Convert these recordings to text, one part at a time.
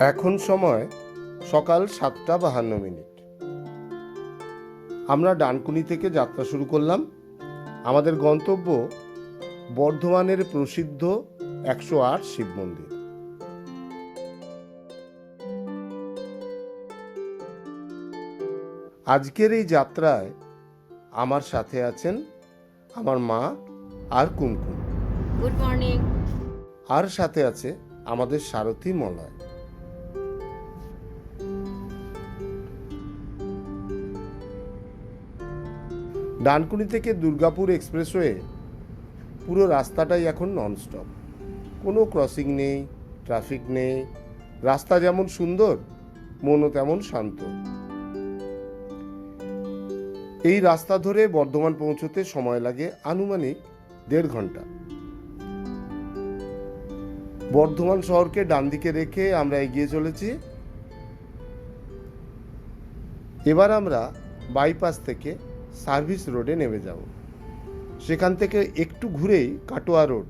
এখন সময় সকাল সাতটা বাহান্ন মিনিট। আমরা ডানকুনি থেকে যাত্রা শুরু করলাম। আমাদের গন্তব্য বর্ধমানের প্রসিদ্ধ একশো আট শিব মন্দির। আজকের এই যাত্রায় আমার সাথে আছেন আমার মা আর কুমকুম। গুড মর্নিং আর সাথে আছে আমাদের সারথী মলয়। ডানকুনি থেকে দুর্গাপুর এক্সপ্রেসওয়ে পুরো রাস্তাটাই এখন ননস্টপ কোনো ক্রসিং নেই ট্রাফিক নেই, রাস্তা যেমন সুন্দর, মনও তেমন শান্ত। এই রাস্তা ধরে বর্ধমান পৌঁছতে সময় লাগে আনুমানিক দেড় ঘণ্টা। বর্ধমান শহরকে ডান দিকে রেখে আমরা এগিয়ে চলেছি। এবার আমরা বাইপাস থেকে সার্ভিস রোডে নেমে যাব। সেখান থেকে একটু ঘুরেই কাটোয়া রোড।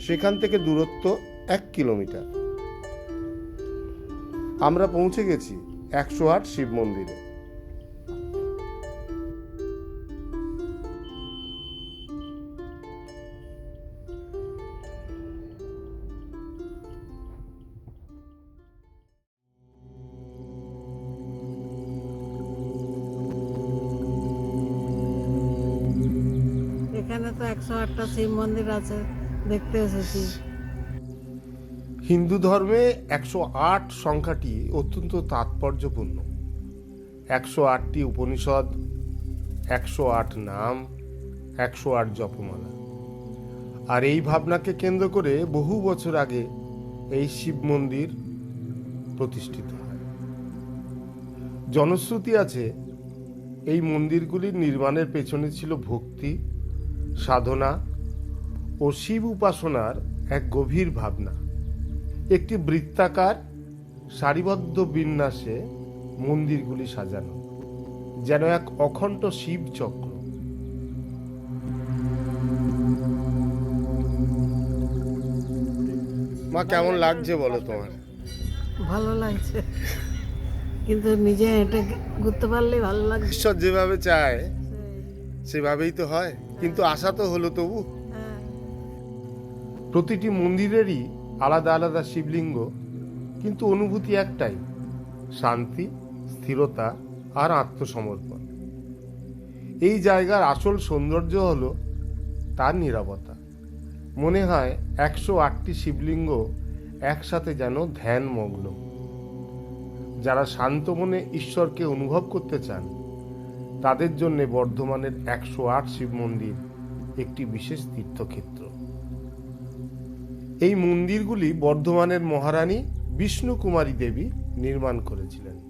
সেখান থেকে দূরত্ব এক কিলোমিটার। আমরা পৌঁছে গেছি একশো আট শিব মন্দিরে। তো একশো আটটা শিব মন্দির আছে, দেখতে এসেছি। হিন্দু ধর্মে একশো আট সংখ্যাটি অত্যন্ত তাৎপর্যপূর্ণ। একশো আটটি উপনিষদ, একশো আট নাম, একশো আট জপমালা। আর এই ভাবনাকে কেন্দ্র করে বহু বছর আগে এই শিব মন্দির প্রতিষ্ঠিত হয়। জনশ্রুতি আছে, এই মন্দিরগুলির নির্মাণের পেছনে ছিল ভক্তি সাধনা ও শিব উপাসনার এক গভীর ভাবনা। একটি বৃত্তাকার সারিবদ্ধ বিন্যাসে মন্দিরগুলি সাজানো যেন এক অখণ্ড শিব চক্র। মা কেমন লাগছে বলো তোমার? ভালো লাগছে। কিন্তু নিজে এটা ঘুরতে পারলেই ভালো লাগছে। ঈশ্বর যেভাবে চায় সেভাবেই তো হয়। কিন্তু আশা তো হলো তবু। হ্যাঁ, প্রতিটি মন্দিরেরই আলাদা আলাদা শিবলিঙ্গ কিন্তু অনুভূতি একটাই শান্তি স্থিরতা আর আত্মসমর্পণ। এই জায়গার আসল সৌন্দর্য হল তার নিরাপত্তা মনে হয় একশো আটটি শিবলিঙ্গ একসাথে যেন ধ্যানমগ্ন। যারা শান্ত মনে ঈশ্বরকে অনুভব করতে চান তাদের জন্য বর্ধমানের একশো আট শিব মন্দির একটি বিশেষ তীর্থক্ষেত্র। এই মন্দিরগুলি বর্ধমানের মহারানী বিষ্ণু কুমারী দেবী নির্মাণ করেছিলেন।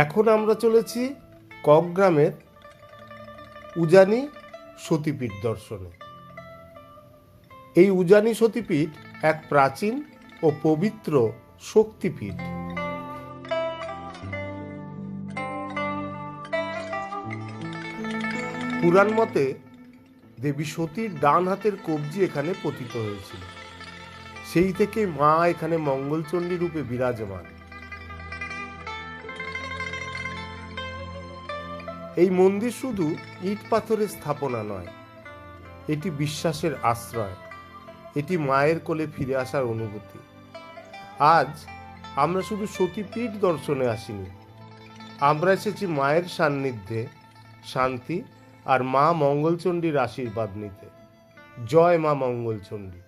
এখন আমরা চলেছি কক গ্রামের উজানি সতীপীঠ দর্শনে। এই উজানি সতীপীঠ এক প্রাচীন ও পবিত্র শক্তিপীঠ। পুরাণ মতে দেবী সতীর ডান হাতের কবজি এখানে পতিত হয়েছিল। সেই থেকে মা এখানে মঙ্গলচণ্ডী রূপে বিরাজমান। এই মন্দির শুধু ইট পাথরের স্থাপনা নয়, এটি বিশ্বাসের আশ্রয়, এটি মায়ের কোলে ফিরে আসার অনুভূতি। আজ আমরা শুধু সতীপীঠ দর্শনে আসিনি, আমরা এসেছি মায়ের সান্নিধ্যে শান্তি আর মা মঙ্গলচণ্ডীর আশীর্বাদ নিতে। জয় মা মঙ্গলচণ্ডী।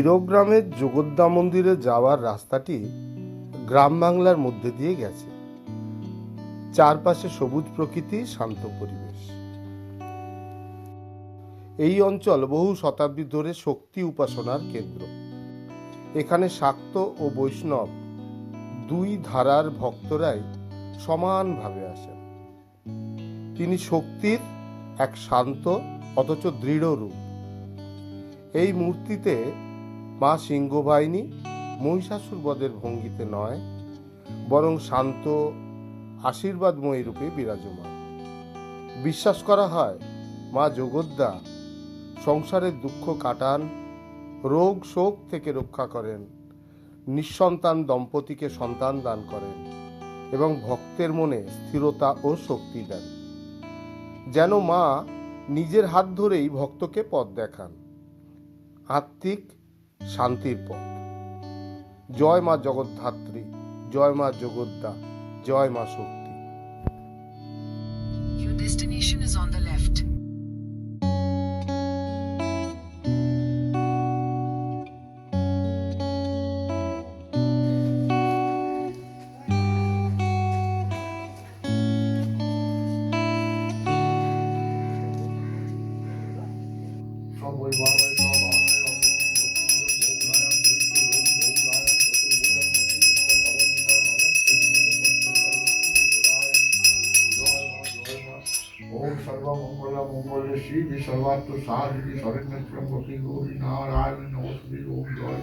ক্ষীরগ্রামের যোগদ্দা মন্দিরে যাওয়ার রাস্তাটি গ্রাম বাংলার মধ্যে দিয়ে গেছে। চারপাশে সবুজ প্রকৃতি, শান্ত পরিবেশ। এই অঞ্চল বহু শতাব্দী ধরে শক্তি উপাসনার কেন্দ্র। এখানে শাক্ত ও বৈষ্ণব দুই ধারার ভক্তরাই সমানভাবে আসেন। তিনি শক্তির এক শান্ত, অথচ দৃঢ় রূপ। এই মূর্তিতে মা সিংহবাহিনী মহিষাসুর বধের ভঙ্গিতে নয়, বরং শান্ত, আশীর্বাদময়ী রূপে বিরাজমান। বিশ্বাস করা হয়, মা যোগদ্দা সংসারের দুঃখ কাটান, রোগ শোক থেকে রক্ষা করেন, নিঃসন্তান দম্পতিকে সন্তান দান করেন এবং ভক্তের মনে স্থিরতা ও শক্তি দেন। যেন মা নিজের হাত ধরেই ভক্তকে পথ দেখান। আত্মিক শান্তির পথ। জয় মা জগদ্ধাত্রী জয় মা জগদ্দা জয় মা শক্তি। Your destination is on the left. সবই বাংলায় সব বাংলায় সর্বাত্ম সাধিকি শরণ্য ত্রম্বকী গৌরী নারায়ণ নমস্তে ওম জয়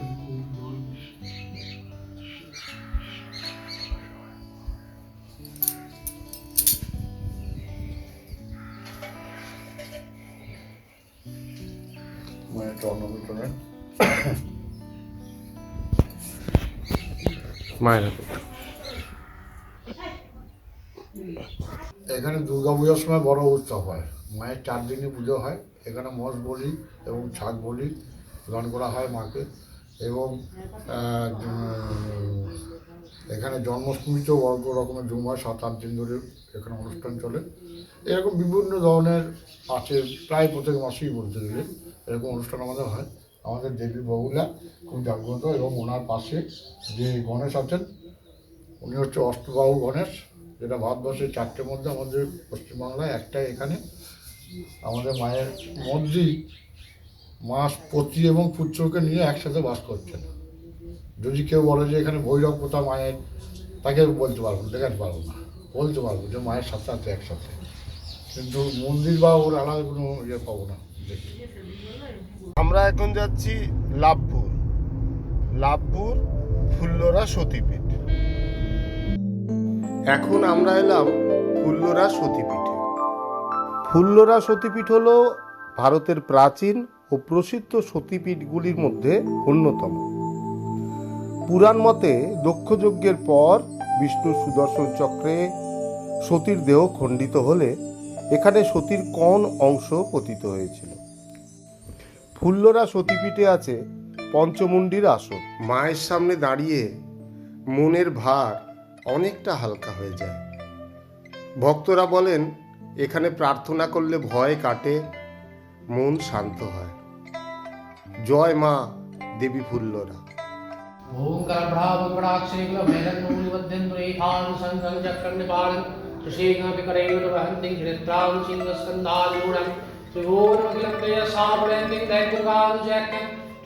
মায়ের। এখানে দুর্গা পুজোর সময় বড় উৎসব হয়। মায়ের চার দিনই পুজো হয়। এখানে মোষ বলি এবং ছাগ বলি গান করা হয় মাকে এবং এখানে জন্মাষ্টমীতেও বড় রকমের জুম হয়, সাত আট দিন ধরে এখানে অনুষ্ঠান চলে। এরকম বিভিন্ন ধরনের আছে, প্রায় প্রত্যেক মাসেই বলতে গেলে এরকম অনুষ্ঠান আমাদের হয়। আমাদের দেবী বহুলা খুব জাগ্রত এবং ওনার পাশে যে গণেশ আছেন, উনি হচ্ছে অষ্টবাহু গণেশ, যেটা ভারতবর্ষের চারটের মধ্যে আমাদের পশ্চিমবাংলায়, একটাই এখানে। আমাদের মায়ের মধ্যেই মাস পতি এবং পুত্রকে নিয়ে একসাথে বাস করছেন যদি কেউ বলে যে এখানে ভৈরব কোথা মায়ের, তাকে বলতে পারব দেখাতে পারব না। বলতে পারব যে মায়ের সাথে আছে, একসাথে। কিন্তু মন্দির বা ওর আলাদা কোনো ইয়ে পাবো না আমরা এখন যাচ্ছি লাভপুর। লাভপুর ফুল্লরা সতীপীঠ। এখন আমরা এলাম ফুল্লরা সতীপীঠে। ফুল্লরা সতীপীঠ হল ভারতের প্রাচীন ও প্রসিদ্ধ সতীপীঠগুলির মধ্যে অন্যতম। পুরাণ মতে দক্ষযজ্ঞের পর বিষ্ণু সুদর্শন চক্রে সতীর দেহ খণ্ডিত হলে এখানে সতীর কোন অংশ পতিত হয়েছিল? ফুল্লরা সতীপীঠে আছে পঞ্চমুণ্ডির আসন। মায়ের সামনে দাঁড়িয়ে মনের ভার অনেকটা হালকা হয়ে যায়। ভক্তরা বলেন এখানে প্রার্থনা করলে ভয় কাটে মন শান্ত হয় জয় মা দেবী ফুল্লরা ॐ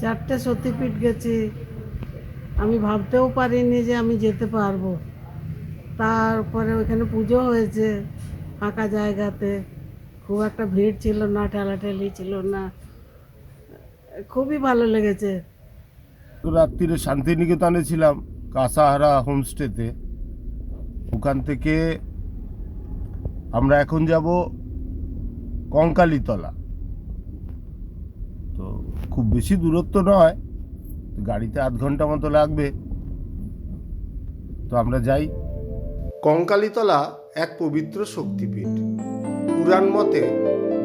চারটে সতীপীঠ গেছি। আমি ভাবতেও পারিনি যে আমি যেতে পারব। তারপরে ওইখানে পুজো হয়েছে ফাঁকা জায়গাতে। খুব একটা ভিড় ছিল না, ঠেলাঠেলি ছিল না। খুবই ভালো লেগেছে। রাত্রিরে শান্তিনিকেতনে ছিলাম, কাসাহারা হোমস্টেতে। ওখান থেকে আমরা এখন যাব কঙ্কালীতলা। খুব বেশি দূরত্ব নয়, গাড়িতে আধ ঘণ্টা মতো লাগবে। তো আমরা যাই। কঙ্কালীতলা এক পবিত্র শক্তিপীঠ। পুরাণ মতে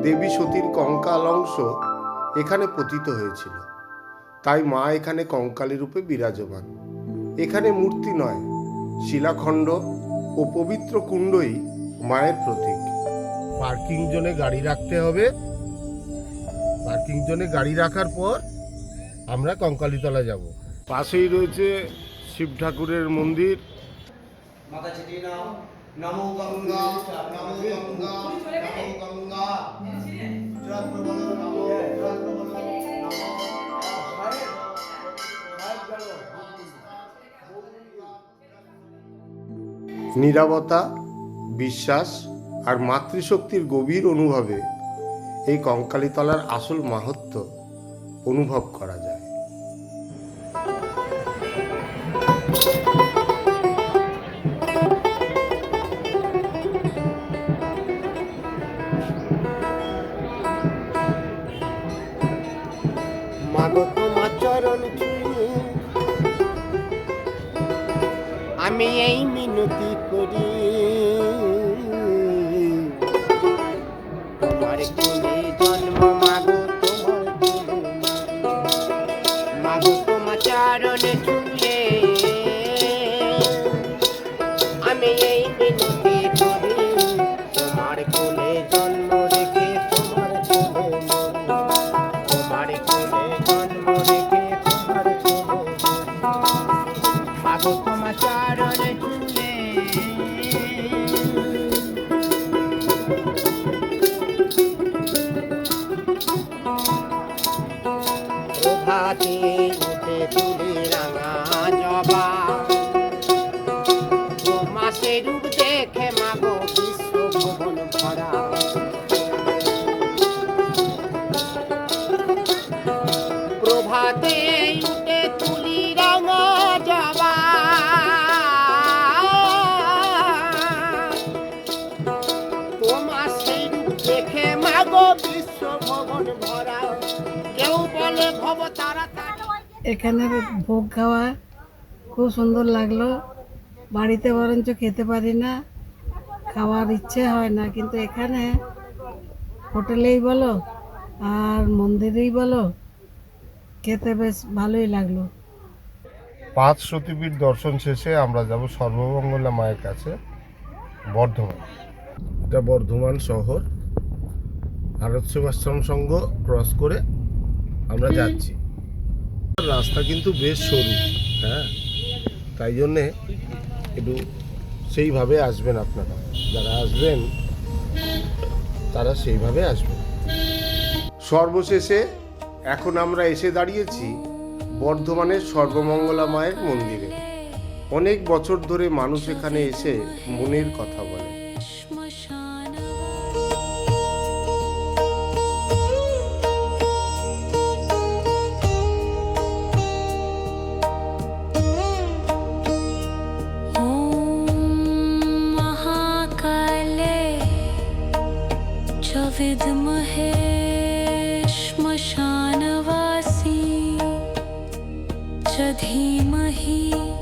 দেবী সতীর কঙ্কাল অংশ এখানে পতিত হয়েছিল। তাই মা এখানে কঙ্কালী রূপে বিরাজমান। এখানে মূর্তি নয়, শিলাখণ্ড ও পবিত্র কুণ্ডই মায়ের প্রতীক। পার্কিং জোনে গাড়ি রাখতে হবে। পার্কিং জোনে গাড়ি রাখার পর আমরা কঙ্কালীতলা যাব। পাশেই রয়েছে শিব ঠাকুরের মন্দির। নমো গঙ্গা। নমো গঙ্গা। নমো গঙ্গা। নীরবতা বিশ্বাস আর মাতৃশক্তির গভীর অনুভবে এই কঙ্কালীতলার আসল মাহাত্ম অনুভব করা যায়। চরণ ছুঁয়ে মাসে রূপ দেখে মাগো বিশ্ব ভুবন ভরা। প্রভাতে তুলি বলে ভব এখানে ভোগ খাওয়া খুব সুন্দর লাগল। বাড়িতে বরঞ্চ খেতে পারি না খাওয়ার ইচ্ছে হয় না। কিন্তু এখানে হোটেলেই বলো আর মন্দিরেই বলো খেতে বেশ ভালোই লাগল। পাঁচ সতীপীঠ দর্শন শেষে আমরা যাব সর্বমঙ্গলা মায়ের কাছে বর্ধমান। এটা বর্ধমান শহর। ভারত সেবাশ্রম সংঘ ক্রস করে আমরা যাচ্ছি। রাস্তা কিন্তু বেশ সরু হ্যাঁ? তাই জন্যে একটু সেইভাবে আসবেন আপনারা। যারা আসবেন, তারা সেইভাবে আসবেন। সর্বশেষে এখন আমরা এসে দাঁড়িয়েছি বর্ধমানের সর্বমঙ্গলা মায়ের মন্দিরে। অনেক বছর ধরে মানুষ এখানে এসে মনের কথা বলে। च धीमहि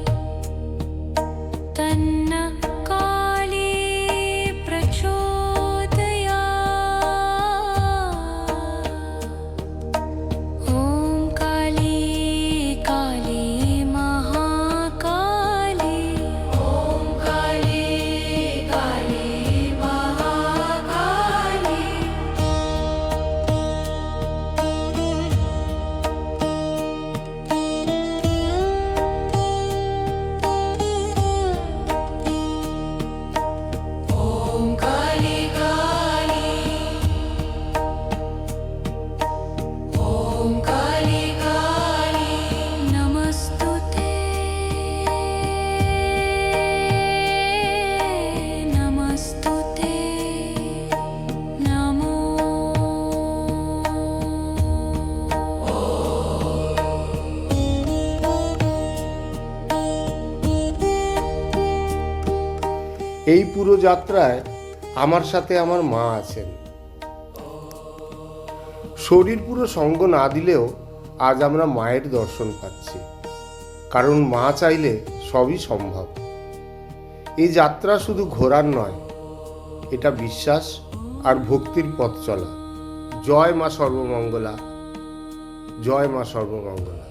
যাত্রায় আমার সাথে আমার মা আছেন। শরীর পুরো সঙ্গ না দিলেও আজ আমরা মায়ের দর্শন পাচ্ছি। কারণ মা চাইলে সবই সম্ভব। এই যাত্রা শুধু ঘোরার নয়, এটা বিশ্বাস আর ভক্তির পথ চলা। জয় মা সর্বমঙ্গলা। জয় মা সর্বমঙ্গলা।